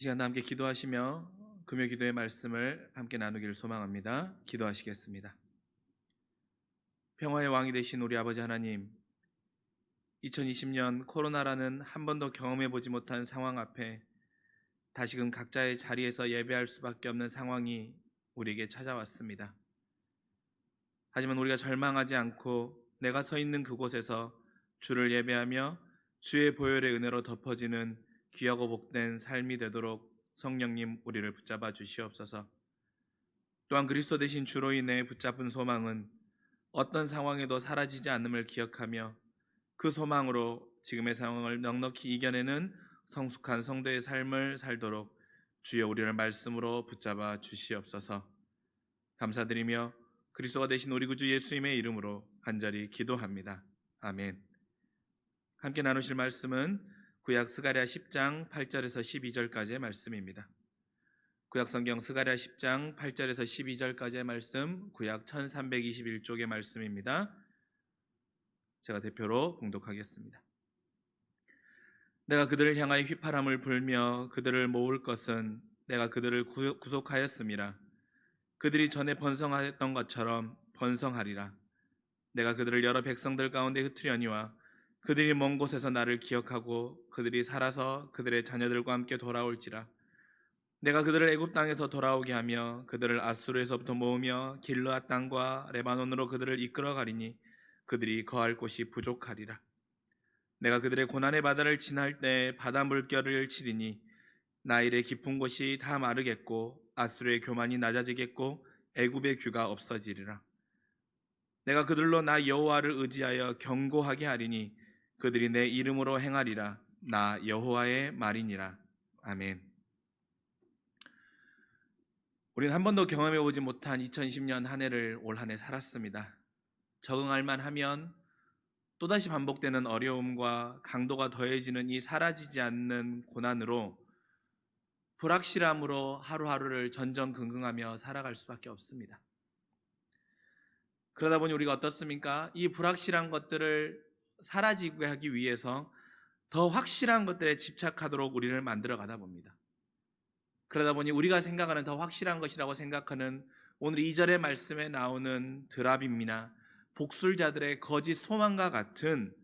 이 시간 함께 기도하시며 금요 기도의 말씀을 함께 나누기를 소망합니다. 기도하시겠습니다. 평화의 왕이 되신 우리 아버지 하나님, 2020년 코로나라는 한 번도 경험해 보지 못한 상황 앞에 다시금 각자의 자리에서 예배할 수밖에 없는 상황이 우리에게 찾아왔습니다. 하지만 우리가 절망하지 않고 내가 서 있는 그곳에서 주를 예배하며 주의 보혈의 은혜로 덮어지는 귀하고 복된 삶이 되도록 성령님 우리를 붙잡아 주시옵소서. 또한 그리스도 되신 주로 인해 붙잡은 소망은 어떤 상황에도 사라지지 않음을 기억하며 그 소망으로 지금의 상황을 넉넉히 이겨내는 성숙한 성도의 삶을 살도록 주여 우리를 말씀으로 붙잡아 주시옵소서. 감사드리며 그리스도가 되신 우리 구주 예수님의 이름으로 간절히 기도합니다. 아멘. 함께 나누실 말씀은 구약 스가랴 10장 8절에서 12절까지의 말씀입니다. 구약 성경 스가랴 10장 8절에서 12절까지의 말씀, 구약 1321쪽의 말씀입니다. 제가 대표로 봉독하겠습니다. 내가 그들을 향하여 휘파람을 불며 그들을 모을 것은 내가 그들을 구- 구속하였음이라. 그들이 전에 번성하였던 것처럼 번성하리라. 내가 그들을 여러 백성들 가운데 흩으려니와 그들이 먼 곳에서 나를 기억하고 그들이 살아서 그들의 자녀들과 함께 돌아올지라. 내가 그들을 애굽 땅에서 돌아오게 하며 그들을 아수르에서부터 모으며 길르앗 땅과 레바논으로 그들을 이끌어 가리니 그들이 거할 곳이 부족하리라. 내가 그들의 고난의 바다를 지날 때 바다 물결을 치리니 나일의 깊은 곳이 다 마르겠고 아수르의 교만이 낮아지겠고 애굽의 규가 없어지리라. 내가 그들로 나 여호와를 의지하여 경고하게 하리니 그들이 내 이름으로 행하리라. 나 여호와의 말이니라. 아멘. 우리는 한 번도 경험해 보지 못한 2020년 한 해를 올 한 해 살았습니다. 적응할 만하면 또다시 반복되는 어려움과 강도가 더해지는 이 사라지지 않는 고난으로 불확실함으로 하루하루를 전전긍긍하며 살아갈 수밖에 없습니다. 그러다 보니 우리가 어떻습니까? 이 불확실한 것들을 사라지게 하기 위해서 더 확실한 것들에 집착하도록 우리를 만들어 가다 봅니다. 그러다 보니 우리가 생각하는 더 확실한 것이라고 생각하는 오늘 2절의 말씀에 나오는 드랍입니다. 복술자들의 거짓 소망과 같은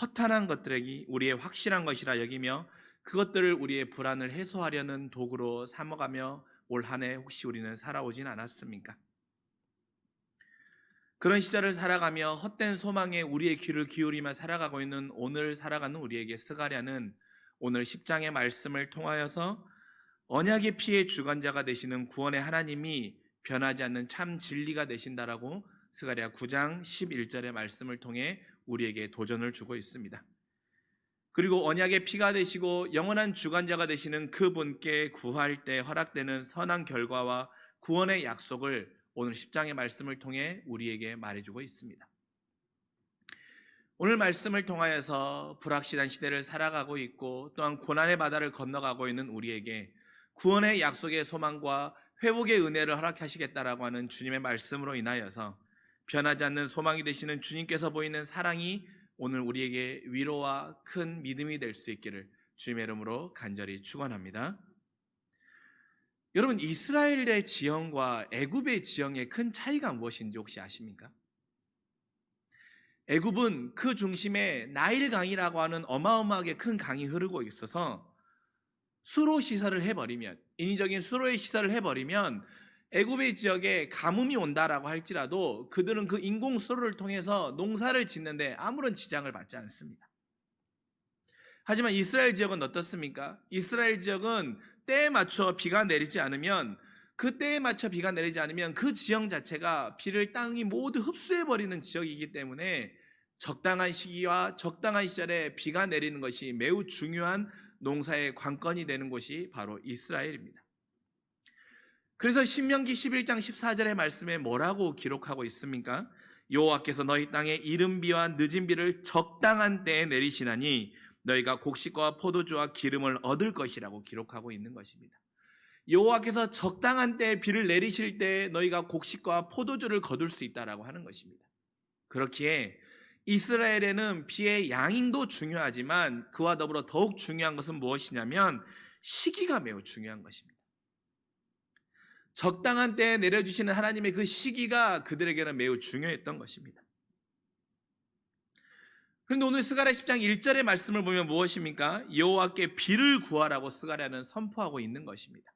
허탄한 것들이 우리의 확실한 것이라 여기며 그것들을 우리의 불안을 해소하려는 도구로 삼아가며 올 한 해 혹시 우리는 살아오진 않았습니까? 그런 시절을 살아가며 헛된 소망에 우리의 귀를 기울이며 살아가고 있는 오늘 살아가는 우리에게 스가랴는 오늘 10장의 말씀을 통하여서 언약의 피의 주관자가 되시는 구원의 하나님이 변하지 않는 참 진리가 되신다라고 스가랴 9장 11절의 말씀을 통해 우리에게 도전을 주고 있습니다. 그리고 언약의 피가 되시고 영원한 주관자가 되시는 그분께 구할 때 허락되는 선한 결과와 구원의 약속을 오늘 10장의 말씀을 통해 우리에게 말해주고 있습니다. 오늘 말씀을 통하여서 불확실한 시대를 살아가고 있고 또한 고난의 바다를 건너가고 있는 우리에게 구원의 약속의 소망과 회복의 은혜를 허락하시겠다라고 하는 주님의 말씀으로 인하여서 변하지 않는 소망이 되시는 주님께서 보이는 사랑이 오늘 우리에게 위로와 큰 믿음이 될 수 있기를 주님의 이름으로 간절히 축원합니다. 여러분 이스라엘의 지형과 애굽의 지형의 큰 차이가 무엇인지 혹시 아십니까? 애굽은 그 중심에 나일 강이라고 하는 어마어마하게 큰 강이 흐르고 있어서 수로 시설을 해버리면 인위적인 수로의 시설을 해버리면 애굽의 지역에 가뭄이 온다라고 할지라도 그들은 그 인공 수로를 통해서 농사를 짓는데 아무런 지장을 받지 않습니다. 하지만 이스라엘 지역은 어떻습니까? 이스라엘 지역은 때에 맞춰 비가 내리지 않으면 그 때에 맞춰 비가 내리지 않으면 그 지형 자체가 비를 땅이 모두 흡수해 버리는 지역이기 때문에 적당한 시기와 적당한 시절에 비가 내리는 것이 매우 중요한 농사의 관건이 되는 곳이 바로 이스라엘입니다. 그래서 신명기 11장 14절의 말씀에 뭐라고 기록하고 있습니까? 여호와께서 너희 땅에 이른 비와 늦은 비를 적당한 때에 내리시나니 너희가 곡식과 포도주와 기름을 얻을 것이라고 기록하고 있는 것입니다. 여호와께서 적당한 때에 비를 내리실 때 너희가 곡식과 포도주를 거둘 수 있다라고 하는 것입니다. 그렇기에 이스라엘에는 비의 양도 중요하지만 그와 더불어 더욱 중요한 것은 무엇이냐면 시기가 매우 중요한 것입니다. 적당한 때에 내려주시는 하나님의 그 시기가 그들에게는 매우 중요했던 것입니다. 그런데 오늘 스가랴 10장 1절의 말씀을 보면 무엇입니까? 여호와께 비를 구하라고 스가랴는 선포하고 있는 것입니다.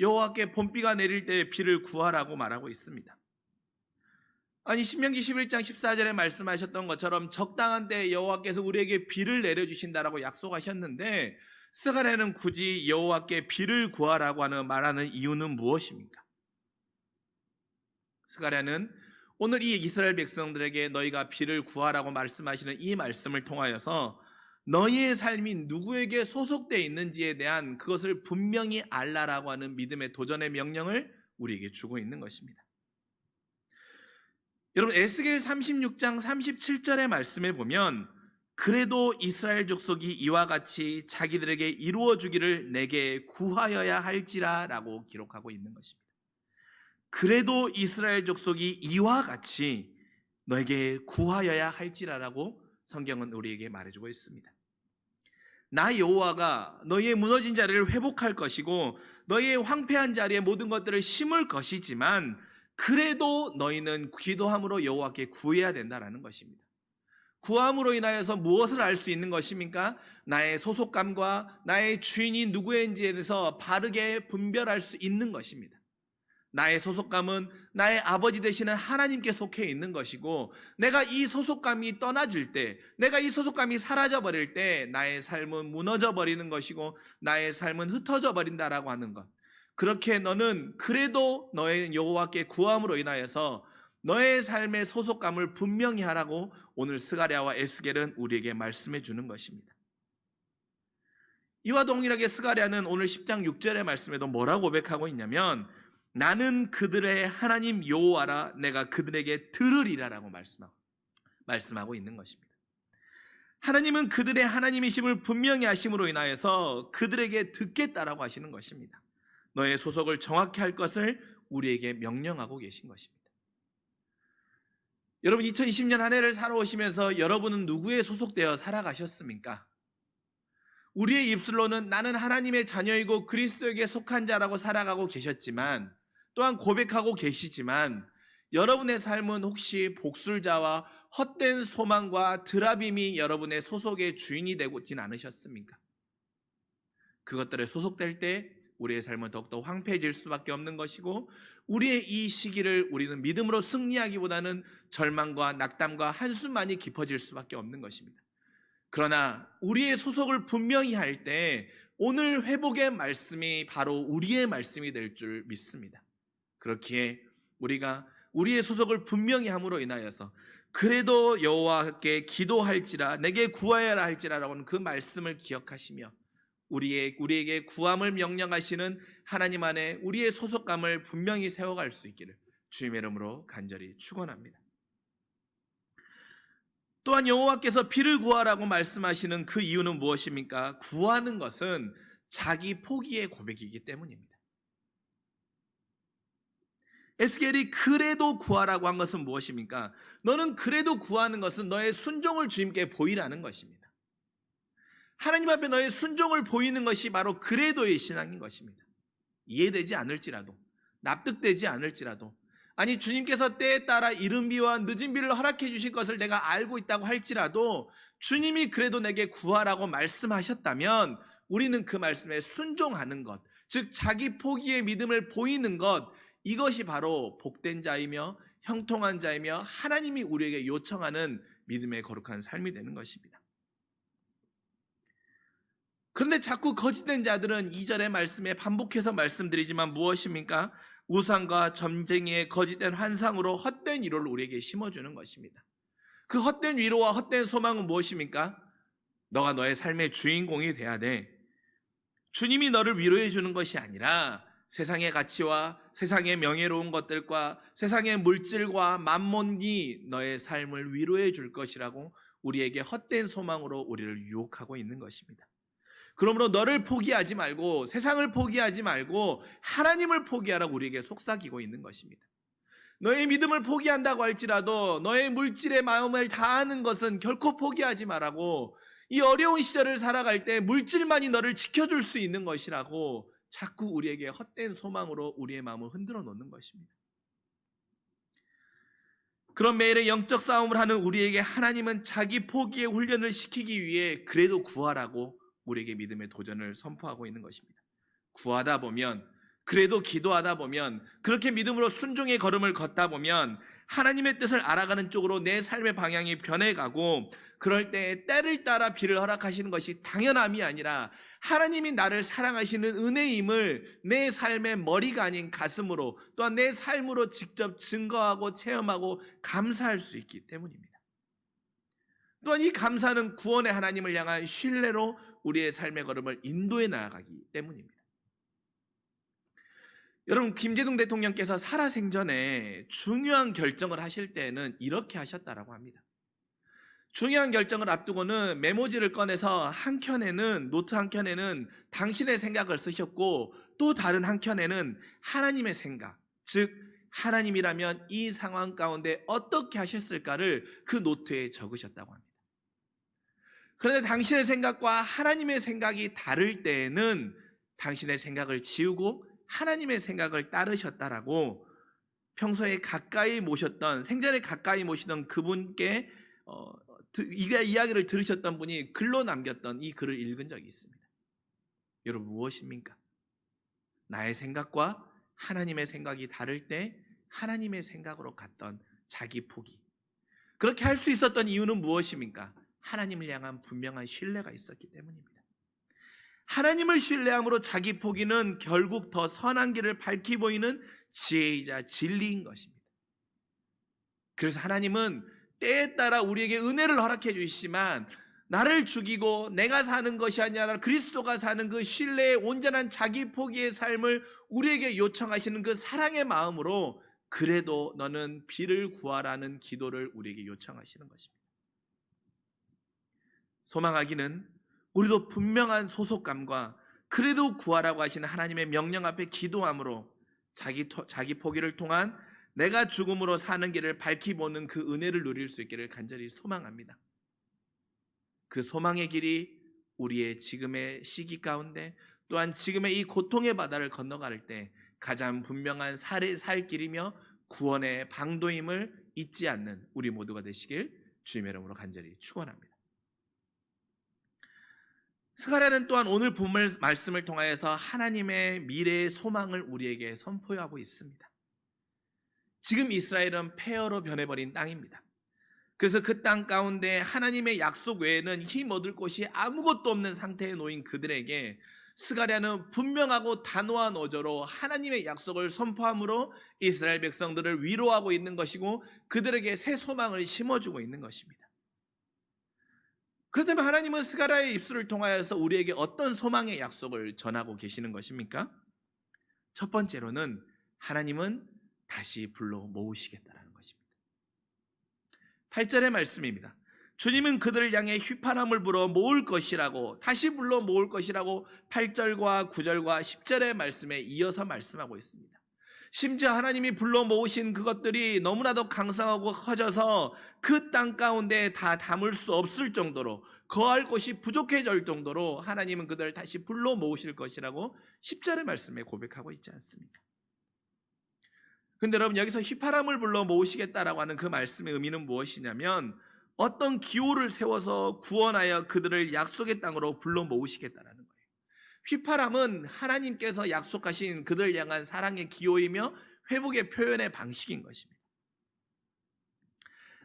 여호와께 봄비가 내릴 때 비를 구하라고 말하고 있습니다. 아니 신명기 11장 14절에 말씀하셨던 것처럼 적당한 때 여호와께서 우리에게 비를 내려 주신다라고 약속하셨는데 스가랴는 굳이 여호와께 비를 구하라고 하는 말하는 이유는 무엇입니까? 스가랴는 오늘 이 이스라엘 백성들에게 너희가 비를 구하라고 말씀하시는 이 말씀을 통하여서 너희의 삶이 누구에게 소속되어 있는지에 대한 그것을 분명히 알라라고 하는 믿음의 도전의 명령을 우리에게 주고 있는 것입니다. 여러분 에스겔 36장 37절의 말씀에 보면 그래도 이스라엘 족속이 이와 같이 자기들에게 이루어 주기를 내게 구하여야 할지라라고 기록하고 있는 것입니다. 그래도 이스라엘 족속이 이와 같이 너에게 구하여야 할지라라고 성경은 우리에게 말해주고 있습니다. 나 여호와가 너희의 무너진 자리를 회복할 것이고 너희의 황폐한 자리에 모든 것들을 심을 것이지만 그래도 너희는 기도함으로 여호와께 구해야 된다라는 것입니다. 구함으로 인하여서 무엇을 알 수 있는 것입니까? 나의 소속감과 나의 주인이 누구인지에 대해서 바르게 분별할 수 있는 것입니다. 나의 소속감은 나의 아버지 되시는 하나님께 속해 있는 것이고, 내가 이 소속감이 떠나질 때, 내가 이 소속감이 사라져 버릴 때, 나의 삶은 무너져 버리는 것이고, 나의 삶은 흩어져 버린다라고 하는 것. 그렇게 너는 그래도 너의 여호와께 구함으로 인하여서 너의 삶의 소속감을 분명히 하라고 오늘 스가랴와 에스겔은 우리에게 말씀해 주는 것입니다. 이와 동일하게 스가랴는 오늘 10장 6절의 말씀에도 뭐라고 고백하고 있냐면 나는 그들의 하나님 여호와라 내가 그들에게 들으리라라고 말씀하고 말씀하고 있는 것입니다. 하나님은 그들의 하나님이심을 분명히 하심으로 인하여서 그들에게 듣겠다라고 하시는 것입니다. 너의 소속을 정확히 할 것을 우리에게 명령하고 계신 것입니다. 여러분 2020년 한 해를 살아오시면서 여러분은 누구에 소속되어 살아가셨습니까? 우리의 입술로는 나는 하나님의 자녀이고 그리스도에게 속한 자라고 살아가고 계셨지만 또한 고백하고 계시지만 여러분의 삶은 혹시 복술자와 헛된 소망과 드라빔이 여러분의 소속의 주인이 되고진 않으셨습니까? 그것들에 소속될 때 우리의 삶은 더욱더 황폐해질 수밖에 없는 것이고 우리의 이 시기를 우리는 믿음으로 승리하기보다는 절망과 낙담과 한숨만이 깊어질 수밖에 없는 것입니다. 그러나 우리의 소속을 분명히 할 때 오늘 회복의 말씀이 바로 우리의 말씀이 될 줄 믿습니다. 그렇기에 우리가 우리의 소속을 분명히 함으로 인하여서 그래도 여호와께 기도할지라 내게 구하여라 할지라라고는 그 말씀을 기억하시며 우리의 우리에게 구함을 명령하시는 하나님 안에 우리의 소속감을 분명히 세워갈 수 있기를 주님의 이름으로 간절히 축원합니다. 또한 여호와께서 비를 구하라고 말씀하시는 그 이유는 무엇입니까? 구하는 것은 자기 포기의 고백이기 때문입니다. 에스겔이 그래도 구하라고 한 것은 무엇입니까? 너는 그래도 구하는 것은 너의 순종을 주님께 보이라는 것입니다. 하나님 앞에 너의 순종을 보이는 것이 바로 그래도의 신앙인 것입니다. 이해되지 않을지라도, 납득되지 않을지라도, 아니 주님께서 때에 따라 이른 비와 늦은 비를 허락해 주실 것을 내가 알고 있다고 할지라도 주님이 그래도 내게 구하라고 말씀하셨다면 우리는 그 말씀에 순종하는 것, 즉 자기 포기의 믿음을 보이는 것, 이것이 바로 복된 자이며 형통한 자이며 하나님이 우리에게 요청하는 믿음의 거룩한 삶이 되는 것입니다. 그런데 자꾸 거짓된 자들은 이절의 말씀에 반복해서 말씀드리지만 무엇입니까? 우상과 점쟁이의 거짓된 환상으로 헛된 위로를 우리에게 심어주는 것입니다. 그 헛된 위로와 헛된 소망은 무엇입니까? 너가 너의 삶의 주인공이 돼야 돼. 주님이 너를 위로해 주는 것이 아니라 세상의 가치와 세상의 명예로운 것들과 세상의 물질과 만몬이 너의 삶을 위로해 줄 것이라고 우리에게 헛된 소망으로 우리를 유혹하고 있는 것입니다. 그러므로 너를 포기하지 말고 세상을 포기하지 말고 하나님을 포기하라고 우리에게 속삭이고 있는 것입니다. 너의 믿음을 포기한다고 할지라도 너의 물질의 마음을 다하는 것은 결코 포기하지 말라고 이 어려운 시절을 살아갈 때 물질만이 너를 지켜줄 수 있는 것이라고 자꾸 우리에게 헛된 소망으로 우리의 마음을 흔들어 놓는 것입니다. 그런 매일의 영적 싸움을 하는 우리에게 하나님은 자기 포기의 훈련을 시키기 위해 그래도 구하라고 우리에게 믿음의 도전을 선포하고 있는 것입니다. 구하다 보면 그래도 기도하다 보면 그렇게 믿음으로 순종의 걸음을 걷다 보면 하나님의 뜻을 알아가는 쪽으로 내 삶의 방향이 변해가고 그럴 때 때를 따라 비를 허락하시는 것이 당연함이 아니라 하나님이 나를 사랑하시는 은혜임을 내 삶의 머리가 아닌 가슴으로 또한 내 삶으로 직접 증거하고 체험하고 감사할 수 있기 때문입니다. 또한 이 감사는 구원의 하나님을 향한 신뢰로 우리의 삶의 걸음을 인도해 나아가기 때문입니다. 여러분 김재동 대통령께서 살아생전에 중요한 결정을 하실 때는 이렇게 하셨다라고 합니다. 중요한 결정을 앞두고는 메모지를 꺼내서 한 켠에는 노트 한 켠에는 당신의 생각을 쓰셨고 또 다른 한 켠에는 하나님의 생각, 즉 하나님이라면 이 상황 가운데 어떻게 하셨을까를 그 노트에 적으셨다고 합니다. 그런데 당신의 생각과 하나님의 생각이 다를 때에는 당신의 생각을 지우고 하나님의 생각을 따르셨다라고 평소에 가까이 모셨던 생전에 가까이 모시던 그분께 어, 이 이야기를 들으셨던 분이 글로 남겼던 이 글을 읽은 적이 있습니다. 여러분 무엇입니까? 나의 생각과 하나님의 생각이 다를 때 하나님의 생각으로 갔던 자기 포기. 그렇게 할 수 있었던 이유는 무엇입니까? 하나님을 향한 분명한 신뢰가 있었기 때문입니다. 하나님을 신뢰함으로 자기 포기는 결국 더 선한 길을 밝히 보이는 지혜이자 진리인 것입니다. 그래서 하나님은 때에 따라 우리에게 은혜를 허락해 주시지만 나를 죽이고 내가 사는 것이 아니라 그리스도가 사는 그 신뢰의 온전한 자기 포기의 삶을 우리에게 요청하시는 그 사랑의 마음으로 그래도 너는 비를 구하라는 기도를 우리에게 요청하시는 것입니다. 소망하기는 우리도 분명한 소속감과 그래도 구하라고 하시는 하나님의 명령 앞에 기도함으로 자기, 자기 포기를 통한 내가 죽음으로 사는 길을 밝히 보는 그 은혜를 누릴 수 있기를 간절히 소망합니다. 그 소망의 길이 우리의 지금의 시기 가운데 또한 지금의 이 고통의 바다를 건너갈 때 가장 분명한 살, 살 길이며 구원의 방도임을 잊지 않는 우리 모두가 되시길 주님의 이름으로 간절히 축원합니다. 스가랴는 또한 오늘 본문 말씀을 통하여서 하나님의 미래의 소망을 우리에게 선포하고 있습니다. 지금 이스라엘은 폐허로 변해버린 땅입니다. 그래서 그 땅 가운데 하나님의 약속 외에는 힘 얻을 곳이 아무것도 없는 상태에 놓인 그들에게 스가랴는 분명하고 단호한 어조로 하나님의 약속을 선포함으로 이스라엘 백성들을 위로하고 있는 것이고 그들에게 새 소망을 심어주고 있는 것입니다. 그렇다면 하나님은 스가라의 입술을 통하여서 우리에게 어떤 소망의 약속을 전하고 계시는 것입니까? 첫 번째로는 하나님은 다시 불러 모으시겠다라는 것입니다. 8절의 말씀입니다. 주님은 그들을 향해 휘파람을 불어 모을 것이라고 다시 불러 모을 것이라고 8절과 9절과 10절의 말씀에 이어서 말씀하고 있습니다. 심지어 하나님이 불러 모으신 그것들이 너무나도 강성하고 커져서 그 땅 가운데 다 담을 수 없을 정도로 거할 곳이 부족해질 정도로 하나님은 그들을 다시 불러 모으실 것이라고 10절의 말씀에 고백하고 있지 않습니까? 근데 여러분 여기서 휘파람을 불러 모으시겠다라고 하는 그 말씀의 의미는 무엇이냐면 어떤 기호를 세워서 구원하여 그들을 약속의 땅으로 불러 모으시겠다라는. 휘파람은 하나님께서 약속하신 그들 향한 사랑의 기호이며 회복의 표현의 방식인 것입니다.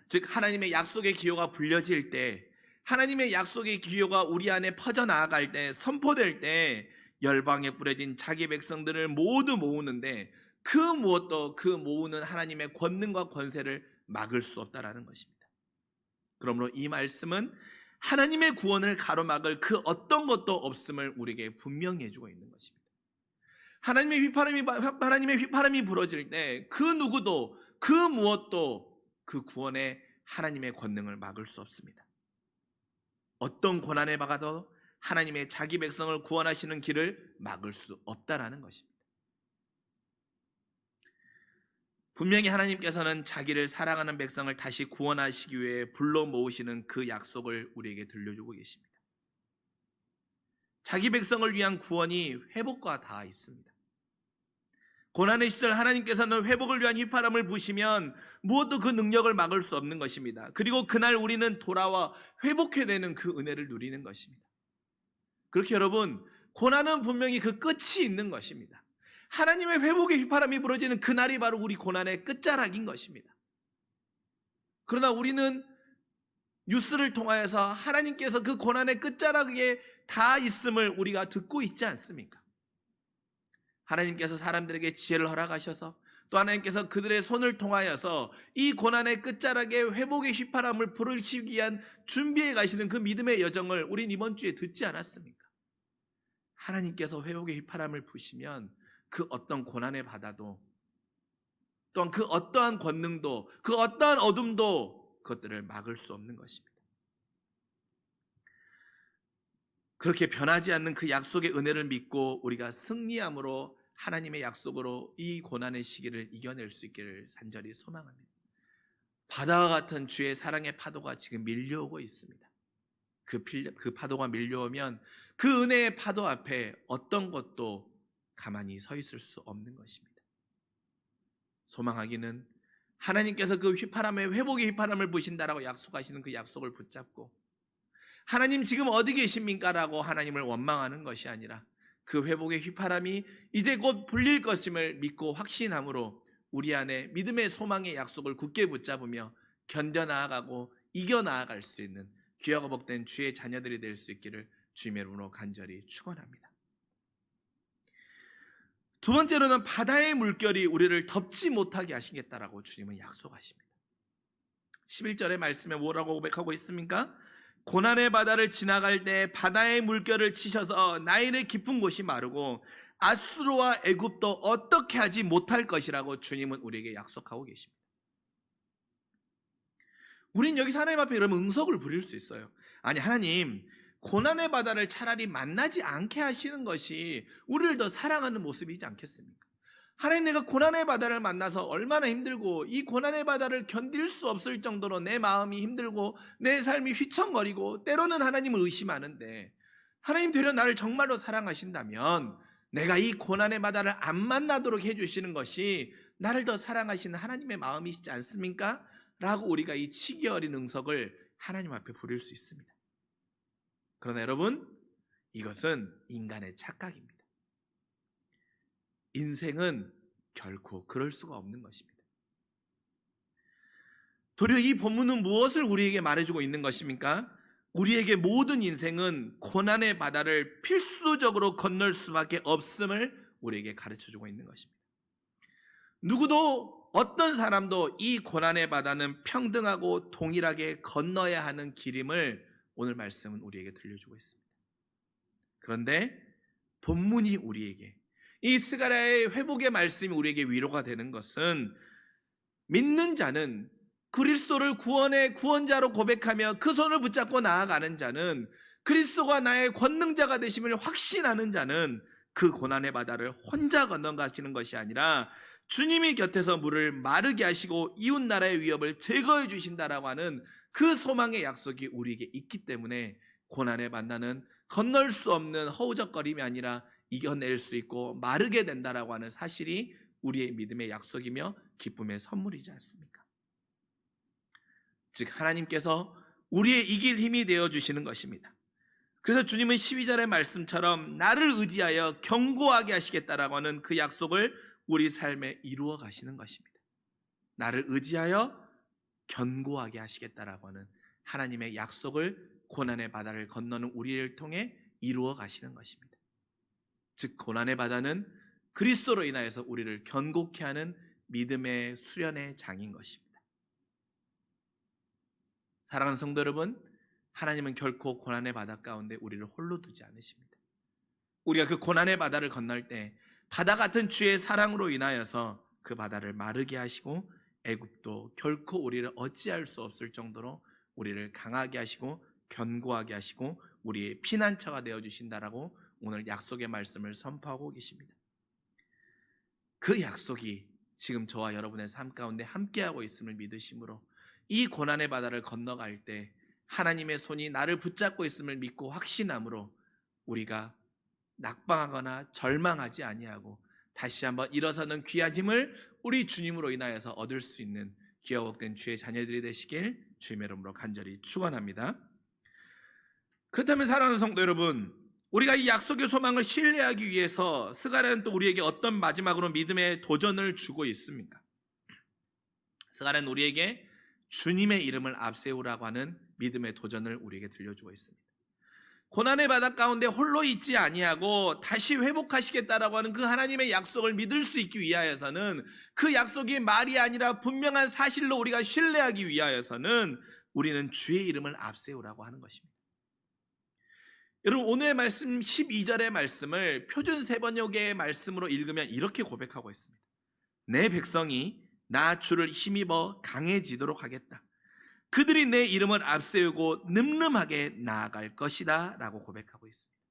즉 하나님의 약속의 기호가 불려질 때 하나님의 약속의 기호가 우리 안에 퍼져 나아갈 때 선포될 때 열방에 뿌려진 자기 백성들을 모두 모으는데 그 무엇도 그 모으는 하나님의 권능과 권세를 막을 수 없다라는 것입니다. 그러므로 이 말씀은 하나님의 구원을 가로막을 그 어떤 것도 없음을 우리에게 분명히 해주고 있는 것입니다. 하나님의 휘파람이 하나님의 휘파람이 불어질 때 그 누구도 그 무엇도 그 구원의 하나님의 권능을 막을 수 없습니다. 어떤 고난에 막아도 하나님의 자기 백성을 구원하시는 길을 막을 수 없다라는 것입니다. 분명히 하나님께서는 자기를 사랑하는 백성을 다시 구원하시기 위해 불러 모으시는 그 약속을 우리에게 들려주고 계십니다. 자기 백성을 위한 구원이 회복과 닿아 있습니다. 고난의 시절 하나님께서는 회복을 위한 휘파람을 부시면 무엇도 그 능력을 막을 수 없는 것입니다. 그리고 그날 우리는 돌아와 회복해 되는 그 은혜를 누리는 것입니다. 그렇게 여러분, 고난은 분명히 그 끝이 있는 것입니다. 하나님의 회복의 휘파람이 불어지는 그날이 바로 우리 고난의 끝자락인 것입니다. 그러나 우리는 뉴스를 통하여서 하나님께서 그 고난의 끝자락에 다 있음을 우리가 듣고 있지 않습니까? 하나님께서 사람들에게 지혜를 허락하셔서 또 하나님께서 그들의 손을 통하여서 이 고난의 끝자락에 회복의 휘파람을 불으시기 위한 준비해 가시는 그 믿음의 여정을 우린 이번 주에 듣지 않았습니까? 하나님께서 회복의 휘파람을 부시면 그 어떤 고난의 바다도 또한 그 어떠한 권능도 그 어떠한 어둠도 그것들을 막을 수 없는 것입니다. 그렇게 변하지 않는 그 약속의 은혜를 믿고 우리가 승리함으로 하나님의 약속으로 이 고난의 시기를 이겨낼 수 있기를 산절히 소망합니다. 바다와 같은 주의 사랑의 파도가 지금 밀려오고 있습니다. 그, 필- 그 파도가 밀려오면 그 은혜의 파도 앞에 어떤 것도 가만히 서 있을 수 없는 것입니다. 소망하기는 하나님께서 그 휘파람의 회복의 휘파람을 부신다라고 약속하시는 그 약속을 붙잡고 하나님 지금 어디 계십니까라고 하나님을 원망하는 것이 아니라 그 회복의 휘파람이 이제 곧 불릴 것임을 믿고 확신함으로 우리 안에 믿음의 소망의 약속을 굳게 붙잡으며 견뎌 나아가고 이겨 나아갈 수 있는 귀하고 복된 주의 자녀들이 될 수 있기를 주님의 이름으로 간절히 축원합니다. 두 번째로는 바다의 물결이 우리를 덮지 못하게 하시겠다라고 주님은 약속하십니다. 11절의 말씀에 뭐라고 고백하고 있습니까? 고난의 바다를 지나갈 때 바다의 물결을 치셔서 나일의 깊은 곳이 마르고 아수르와 애굽도 어떻게 하지 못할 것이라고 주님은 우리에게 약속하고 계십니다. 우린 여기서 하나님 앞에 여러분 응석을 부릴 수 있어요. 아니 하나님 고난의 바다를 차라리 만나지 않게 하시는 것이 우리를 더 사랑하는 모습이지 않겠습니까? 하나님 내가 고난의 바다를 만나서 얼마나 힘들고 이 고난의 바다를 견딜 수 없을 정도로 내 마음이 힘들고 내 삶이 휘청거리고 때로는 하나님을 의심하는데 하나님 되려 나를 정말로 사랑하신다면 내가 이 고난의 바다를 안 만나도록 해주시는 것이 나를 더 사랑하시는 하나님의 마음이시지 않습니까? 라고 우리가 이 치기 어린 응석을 하나님 앞에 부릴 수 있습니다. 그러나 여러분, 이것은 인간의 착각입니다. 인생은 결코 그럴 수가 없는 것입니다. 도리어 이 본문은 무엇을 우리에게 말해주고 있는 것입니까? 우리에게 모든 인생은 고난의 바다를 필수적으로 건널 수밖에 없음을 우리에게 가르쳐 주고 있는 것입니다. 누구도 어떤 사람도 이 고난의 바다는 평등하고 동일하게 건너야 하는 길임을 오늘 말씀은 우리에게 들려주고 있습니다. 그런데 본문이 우리에게 이 스가랴의 회복의 말씀이 우리에게 위로가 되는 것은 믿는 자는 그리스도를 구원의 구원자로 고백하며 그 손을 붙잡고 나아가는 자는 그리스도가 나의 권능자가 되심을 확신하는 자는 그 고난의 바다를 혼자 건너가시는 것이 아니라 주님이 곁에서 물을 마르게 하시고 이웃 나라의 위협을 제거해 주신다라고 하는 그 소망의 약속이 우리에게 있기 때문에 고난에 만나는 건널 수 없는 허우적거림이 아니라 이겨낼 수 있고 마르게 된다라고 하는 사실이 우리의 믿음의 약속이며 기쁨의 선물이지 않습니까? 즉 하나님께서 우리의 이길 힘이 되어 주시는 것입니다. 그래서 주님은 12절의 말씀처럼 나를 의지하여 견고하게 하시겠다라고 하는 그 약속을 우리 삶에 이루어 가시는 것입니다. 나를 의지하여 견고하게 하시겠다라고 하는 하나님의 약속을 고난의 바다를 건너는 우리를 통해 이루어 가시는 것입니다. 즉 고난의 바다는 그리스도로 인하여서 우리를 견고케 하는 믿음의 수련의 장인 것입니다. 사랑하는 성도 여러분, 하나님은 결코 고난의 바다 가운데 우리를 홀로 두지 않으십니다. 우리가 그 고난의 바다를 건널 때 바다 같은 주의 사랑으로 인하여서 그 바다를 마르게 하시고 애굽도 결코 우리를 어찌할 수 없을 정도로 우리를 강하게 하시고 견고하게 하시고 우리의 피난처가 되어 주신다라고 오늘 약속의 말씀을 선포하고 계십니다. 그 약속이 지금 저와 여러분의 삶 가운데 함께하고 있음을 믿으심으로 이 고난의 바다를 건너갈 때 하나님의 손이 나를 붙잡고 있음을 믿고 확신함으로 우리가 낙방하거나 절망하지 아니하고 다시 한번 일어서는 귀한 힘을 우리 주님으로 인하여서 얻을 수 있는 기어복된 주의 자녀들이 되시길 주님의 이름으로 간절히 축원합니다. 그렇다면 사랑하는 성도 여러분, 우리가 이 약속의 소망을 신뢰하기 위해서 스가랴는 또 우리에게 어떤 마지막으로 믿음의 도전을 주고 있습니까? 스가랴는 우리에게 주님의 이름을 앞세우라고 하는 믿음의 도전을 우리에게 들려주고 있습니다. 고난의 바다 가운데 홀로 있지 아니하고 다시 회복하시겠다라고 하는 그 하나님의 약속을 믿을 수 있기 위하여서는 그 약속이 말이 아니라 분명한 사실로 우리가 신뢰하기 위하여서는 우리는 주의 이름을 앞세우라고 하는 것입니다. 여러분 오늘의 말씀 12절의 말씀을 표준 세번역의 말씀으로 읽으면 이렇게 고백하고 있습니다. 내 백성이 나 주를 힘입어 강해지도록 하겠다. 그들이 내 이름을 앞세우고 늠름하게 나아갈 것이다 라고 고백하고 있습니다.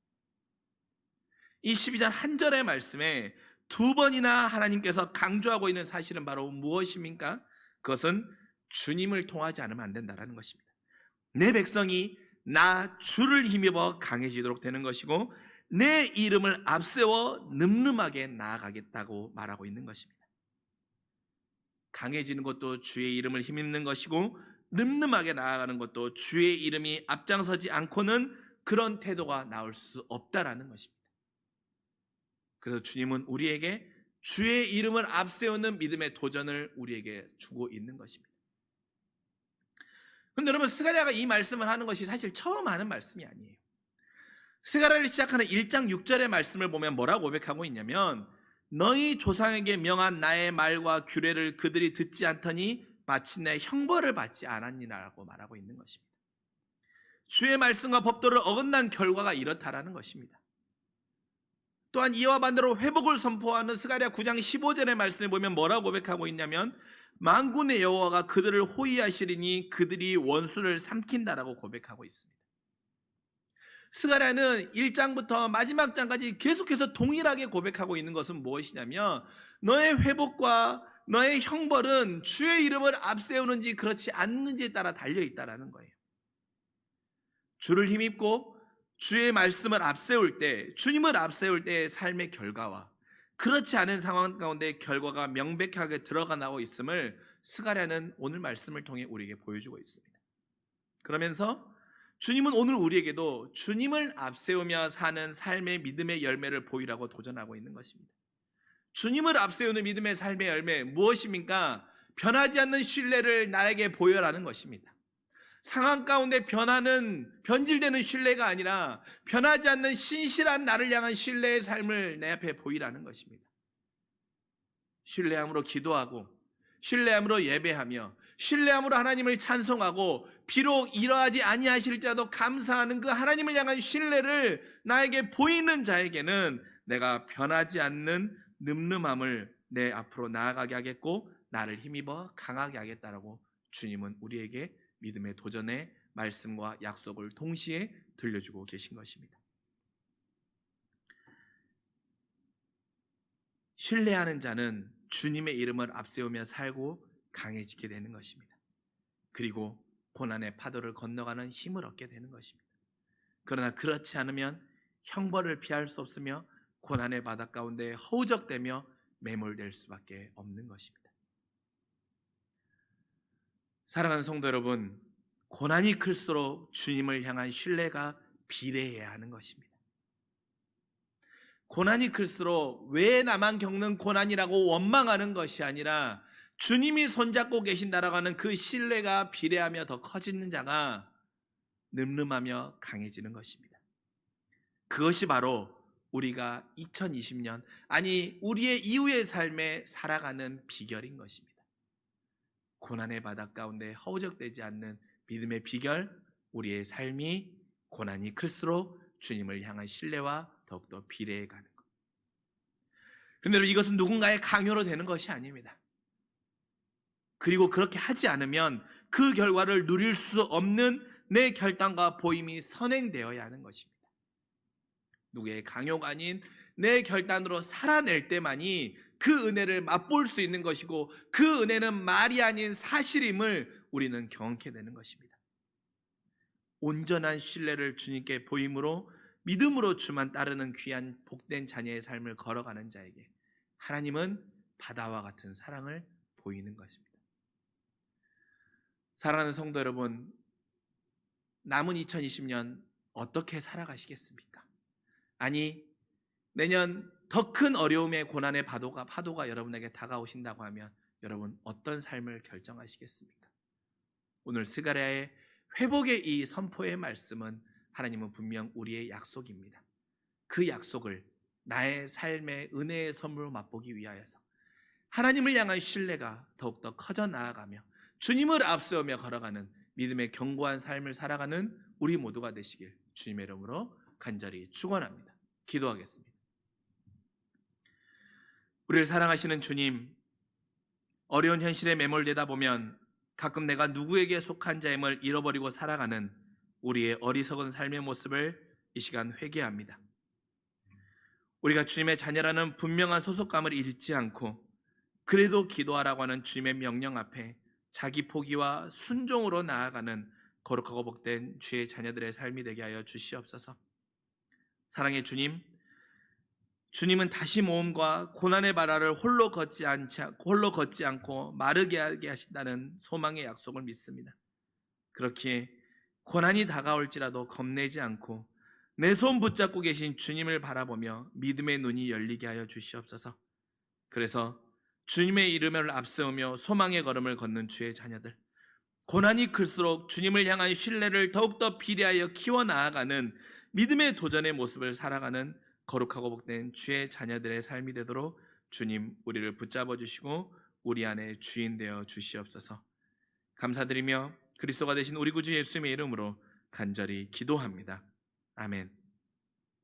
이 12절 한 절의 말씀에 두 번이나 하나님께서 강조하고 있는 사실은 바로 무엇입니까? 그것은 주님을 통하지 않으면 안 된다라는 것입니다. 내 백성이 나 주를 힘입어 강해지도록 되는 것이고 내 이름을 앞세워 늠름하게 나아가겠다고 말하고 있는 것입니다. 강해지는 것도 주의 이름을 힘입는 것이고 늠름하게 나아가는 것도 주의 이름이 앞장서지 않고는 그런 태도가 나올 수 없다라는 것입니다. 그래서 주님은 우리에게 주의 이름을 앞세우는 믿음의 도전을 우리에게 주고 있는 것입니다. 그런데 여러분 스가랴가 이 말씀을 하는 것이 사실 처음 하는 말씀이 아니에요. 스가랴를 시작하는 1장 6절의 말씀을 보면 뭐라고 고백하고 있냐면 너희 조상에게 명한 나의 말과 규례를 그들이 듣지 않더니 마침내 형벌을 받지 않았니라고 말하고 있는 것입니다. 주의 말씀과 법도를 어긋난 결과가 이렇다라는 것입니다. 또한 이와 반대로 회복을 선포하는 스가랴 9장 15절의 말씀을 보면 뭐라고 고백하고 있냐면 만군의 여호와가 그들을 호위하시리니 그들이 원수를 삼킨다라고 고백하고 있습니다. 스가랴는 1장부터 마지막 장까지 계속해서 동일하게 고백하고 있는 것은 무엇이냐면 너의 회복과 너의 형벌은 주의 이름을 앞세우는지 그렇지 않는지에 따라 달려 있다라는 거예요. 주를 힘입고 주의 말씀을 앞세울 때, 주님을 앞세울 때의 삶의 결과와 그렇지 않은 상황 가운데 결과가 명백하게 들어가 나오고 있음을 스가랴는 오늘 말씀을 통해 우리에게 보여주고 있습니다. 그러면서 주님은 오늘 우리에게도 주님을 앞세우며 사는 삶의 믿음의 열매를 보이라고 도전하고 있는 것입니다. 주님을 앞세우는 믿음의 삶의 열매 무엇입니까? 변하지 않는 신뢰를 나에게 보여라는 것입니다. 상황 가운데 변하는 변질되는 신뢰가 아니라 변하지 않는 신실한 나를 향한 신뢰의 삶을 내 앞에 보이라는 것입니다. 신뢰함으로 기도하고 신뢰함으로 예배하며 신뢰함으로 하나님을 찬송하고 비록 이러하지 아니하실지라도 감사하는 그 하나님을 향한 신뢰를 나에게 보이는 자에게는 내가 변하지 않는 늠름함을 내 앞으로 나아가게 하겠고 나를 힘입어 강하게 하겠다라고 주님은 우리에게 믿음의 도전의 말씀과 약속을 동시에 들려주고 계신 것입니다. 신뢰하는 자는 주님의 이름을 앞세우며 살고 강해지게 되는 것입니다. 그리고 고난의 파도를 건너가는 힘을 얻게 되는 것입니다. 그러나 그렇지 않으면 형벌을 피할 수 없으며 고난의 바다 가운데 허우적대며 매몰될 수밖에 없는 것입니다. 사랑하는 성도 여러분, 고난이 클수록 주님을 향한 신뢰가 비례해야 하는 것입니다. 고난이 클수록 왜 나만 겪는 고난이라고 원망하는 것이 아니라 주님이 손잡고 계신다라고 하는 그 신뢰가 비례하며 더 커지는 자가 늠름하며 강해지는 것입니다. 그것이 바로 우리가 2020년, 아니, 우리의 이후의 삶에 살아가는 비결인 것입니다. 고난의 바닥 가운데 허우적대지 않는 믿음의 비결, 우리의 삶이 고난이 클수록 주님을 향한 신뢰와 더욱더 비례해 가는 것. 그런데 이것은 누군가의 강요로 되는 것이 아닙니다. 그리고 그렇게 하지 않으면 그 결과를 누릴 수 없는 내 결단과 보임이 선행되어야 하는 것입니다. 누구의 강요가 아닌 내 결단으로 살아낼 때만이 그 은혜를 맛볼 수 있는 것이고 그 은혜는 말이 아닌 사실임을 우리는 경험케 되는 것입니다. 온전한 신뢰를 주님께 보임으로 믿음으로 주만 따르는 귀한 복된 자녀의 삶을 걸어가는 자에게 하나님은 바다와 같은 사랑을 보이는 것입니다. 사랑하는 성도 여러분, 남은 2020년 어떻게 살아가시겠습니까? 아니, 내년 더 큰 어려움의 고난의 파도가, 파도가 여러분에게 다가오신다고 하면 여러분 어떤 삶을 결정하시겠습니까? 오늘 스가랴의 회복의 이 선포의 말씀은 하나님은 분명 우리의 약속입니다. 그 약속을 나의 삶의 은혜의 선물로 맛보기 위하여서 하나님을 향한 신뢰가 더욱더 커져 나아가며 주님을 앞세우며 걸어가는 믿음의 견고한 삶을 살아가는 우리 모두가 되시길 주님의 이름으로 간절히 축원합니다. 기도하겠습니다. 우리를 사랑하시는 주님, 어려운 현실에 매몰되다 보면 가끔 내가 누구에게 속한 자임을 잃어버리고 살아가는 우리의 어리석은 삶의 모습을 이 시간 회개합니다. 우리가 주님의 자녀라는 분명한 소속감을 잃지 않고 그래도 기도하라고 하는 주님의 명령 앞에 자기 포기와 순종으로 나아가는 거룩하고 복된 주의 자녀들의 삶이 되게 하여 주시옵소서. 사랑의 주님, 주님은 다시 모험과 고난의 바라를 홀로 걷지 않지 홀로 걷지 않고 마르게 하게 하신다는 소망의 약속을 믿습니다. 그렇기에 고난이 다가올지라도 겁내지 않고 내 손 붙잡고 계신 주님을 바라보며 믿음의 눈이 열리게 하여 주시옵소서. 그래서 주님의 이름을 앞세우며 소망의 걸음을 걷는 주의 자녀들. 고난이 클수록 주님을 향한 신뢰를 더욱더 비례하여 키워 나아가는 믿음의 도전의 모습을 살아가는 거룩하고 복된 주의 자녀들의 삶이 되도록 주님 우리를 붙잡아 주시고 우리 안에 주인 되어 주시옵소서. 감사드리며 그리스도가 되신 우리 구주 예수님의 이름으로 간절히 기도합니다. 아멘.